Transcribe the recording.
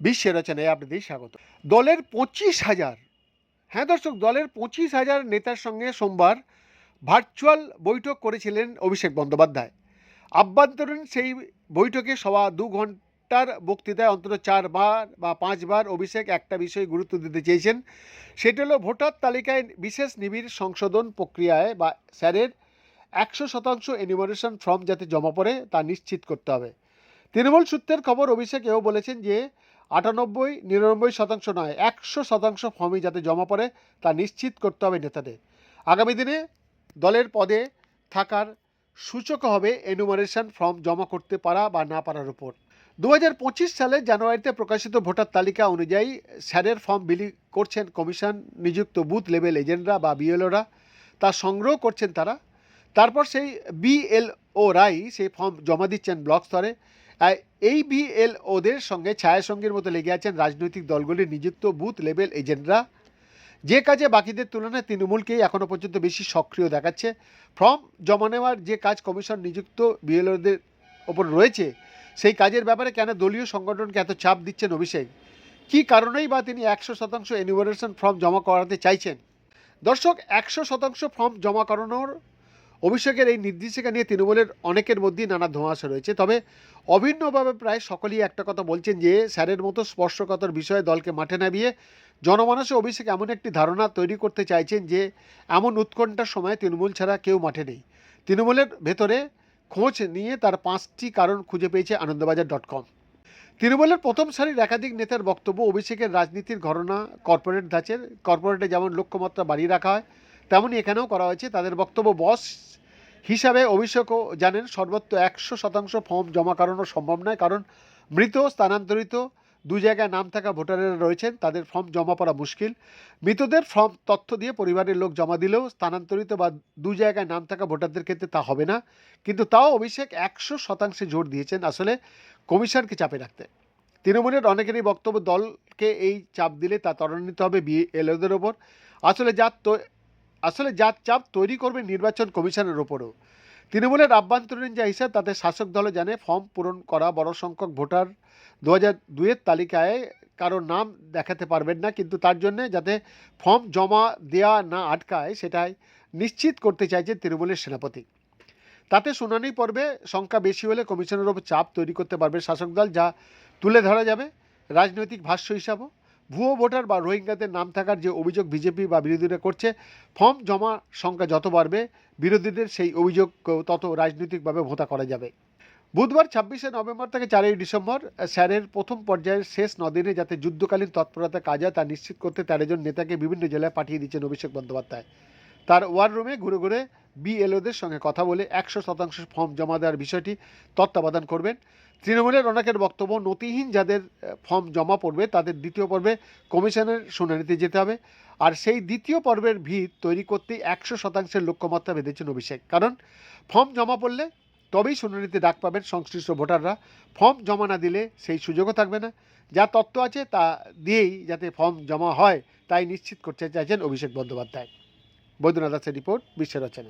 বিশ্বের রচনায় আপনাদের স্বাগত। দলের পঁচিশ হাজার হ্যাঁ দর্শক, দলের পঁচিশ হাজার নেতার সঙ্গে সোমবার ভার্চুয়াল বৈঠক করেছিলেন অভিষেক বন্দ্যোপাধ্যায়। আভ্যন্তরীণ সেই বৈঠকে সভা দু ঘণ্টার বক্তৃতায় অন্তত চারবার বা পাঁচবার অভিষেক একটা বিষয়ে গুরুত্ব দিতে চেয়েছেন। সেটা হলো ভোটার তালিকায় বিশেষ নিবিড় সংশোধন প্রক্রিয়ায় বা স্যারের একশো শতাংশ এনিমোরেশন ফর্ম যাতে জমা পড়ে, তা নিশ্চিত করতে হবে। তৃণমূল সূত্রের খবর, অভিষেক এও বলেছেন যে, আটানব্বই, নিরানব্বই শতাংশ নয়, একশো শতাংশ ফর্মই যাতে জমা পড়ে, তা নিশ্চিত করতে হবে নেতাদের। আগামী দিনে দলের পদে থাকার সূচক হবে এনুমারেশন ফর্ম জমা করতে পারা বা না পারার উপর। দু হাজার পঁচিশ সালে জানুয়ারিতে প্রকাশিত ভোটার তালিকা অনুযায়ী, স্যারের ফর্ম বিলি করছেন কমিশন নিযুক্ত বুথ লেভেল এজেন্টরা বা বিএলওরা। তা সংগ্রহ করছেন তারা। তারপর সেই বিএলও রাই সেই ফর্ম জমা দিচ্ছেন ব্লক স্তরে। এই বিএলওদের সঙ্গে ছায়াসঙ্গীর মতো লেগে আছেন রাজনৈতিক দলগুলির নিযুক্ত বুথ লেভেল এজেন্টরা। যে কাজে বাকিদের তুলনায় তৃণমূলকেই এখনও পর্যন্ত বেশি সক্রিয় দেখাচ্ছে। ফর্ম জমা নেওয়ার যে কাজ কমিশন নিযুক্ত বিএলওদের ওপর রয়েছে, সেই কাজের ব্যাপারে কেন দলীয় সংগঠনকে এত চাপ দিচ্ছেন অভিষেক? কী কারণেই বা তিনি একশো শতাংশ এনিভারেশন ফর্ম জমা করাতে চাইছেন? দর্শক, একশো শতাংশ ফর্ম জমা করানোর অভিষেকের এই নির্দেশিকা নিয়ে তৃণমূলের অনেকের মধ্যেই নানা ধোঁয়াশা রয়েছে। তবে অভিন্নভাবে প্রায় সকলেই একটা কথা বলছেন যে, স্যারের মতো স্পর্শকাতর বিষয়ে দলকে মাঠে নামিয়ে জনমানসে অভিষেক এমন একটি ধারণা তৈরি করতে চাইছেন যে, এমন উৎকণ্ঠার সময় তৃণমূল ছাড়া কেউ মাঠে নেই। তৃণমূলের ভেতরে খোঁজ নিয়ে তার পাঁচটি কারণ খুঁজে পেয়েছে আনন্দবাজার ডট কম। তৃণমূলের প্রথম সারির একাধিক নেতার বক্তব্য অভিষেকের রাজনীতির ঘটনা কর্পোরেট ধাঁচের, কর্পোরেটে যেমন লক্ষ্যমাত্রা বাড়িয়ে রাখা হয় তেমনই এখানেও করা হয়েছে। তাদের বক্তব্য বস হিসাবে অভিষেকও জানেন সর্বত্র একশো শতাংশ ফর্ম জমা করানো সম্ভব নয়, কারণ মৃত, স্থানান্তরিত দু জায়গায় নাম থাকা ভোটারেরা রয়েছেন, তাদের ফর্ম জমা পড়া মুশকিল। মৃতদের ফর্ম তথ্য দিয়ে পরিবারের লোক জমা দিলেও স্থানান্তরিত বা দু জায়গায় নাম থাকা ভোটারদের ক্ষেত্রে তা হবে না, কিন্তু তাও অভিষেক একশো শতাংশে জোর দিয়েছেন। আসলে কমিশনকে চাপে রাখতে। তৃণমূলের অনেকেরই বক্তব্য, দলকে এই চাপ দিলে তা ত্বরান্বিত হবে বিএলওদের ওপর। আসলে যা তো- আসলে যা চাপ তৈরি করবে নির্বাচন কমিশনের ওপরও। তৃণমূলের আভ্যন্তরীণ যা হিসাব, তাতে শাসক দলও জানে ফর্ম পূরণ করা বড় সংখ্যক ভোটার দু হাজার দুয়ের তালিকায় কারও নাম দেখাতে পারবেন না, কিন্তু তার জন্য যাতে ফর্ম জমা দেওয়া না আটকায়, সেটাই নিশ্চিত করতে চাইছেন তৃণমূলের সেনাপতি। তাতে শুনানি পর্বে সংখ্যা বেশি হলে কমিশনের ওপর চাপ তৈরি করতে পারবে শাসক দল, যা তুলে ধরা যাবে রাজনৈতিক ভাষ্য হিসাবও। ভুয়ো ভোটার বা রোহিঙ্গাদের নাম থাকার যে অভিযোগ বিজেপি বা বিরোধীরা করছে, ফর্ম জমা সংখ্যা যত বাড়বে, বিরোধীদের সেই অভিযোগ তত রাজনৈতিকভাবে ভোতা করা যাবে। বুধবার ছাব্বিশে নভেম্বর থেকে চারই ডিসেম্বর, স্যারের প্রথম পর্যায়ের শেষ নদিনে যাতে যুদ্ধকালীন তৎপরতা কাজ হয় তা নিশ্চিত করতে তেরো জন নেতাকে বিভিন্ন জেলায় পাঠিয়ে দিচ্ছেন অভিষেক বন্দ্যোপাধ্যায়। তার ওয়ার রুমে ঘুরে ঘুরে বিএলওদের সঙ্গে কথা বলে একশো শতাংশ ফর্ম জমা দেওয়ার বিষয়টি তত্ত্বাবধান করবেন। তৃণমূলের অনেকের বক্তব্য নতিহীন যাদের ফর্ম জমা পড়বে, তাদের দ্বিতীয় পর্বে কমিশনের শুনানিতে যেতে হবে। আর সেই দ্বিতীয় পর্বের ভিত তৈরি করতেই একশো শতাংশের লক্ষ্যমাত্রা বেঁধেছেন অভিষেক। কারণ ফর্ম জমা পড়লে তবেই শুনানিতে ডাক পাবেন সংশ্লিষ্ট ভোটাররা। ফর্ম জমা না দিলে সেই সুযোগও থাকবে না। যা তত্ত্ব আছে তা দিয়েই যাতে ফর্ম জমা হয়, তাই নিশ্চিত করতে চাইছেন অভিষেক বন্দ্যোপাধ্যায়। বৈদ্যনাথ দাসের রিপোর্ট বিশ্বের রচনা।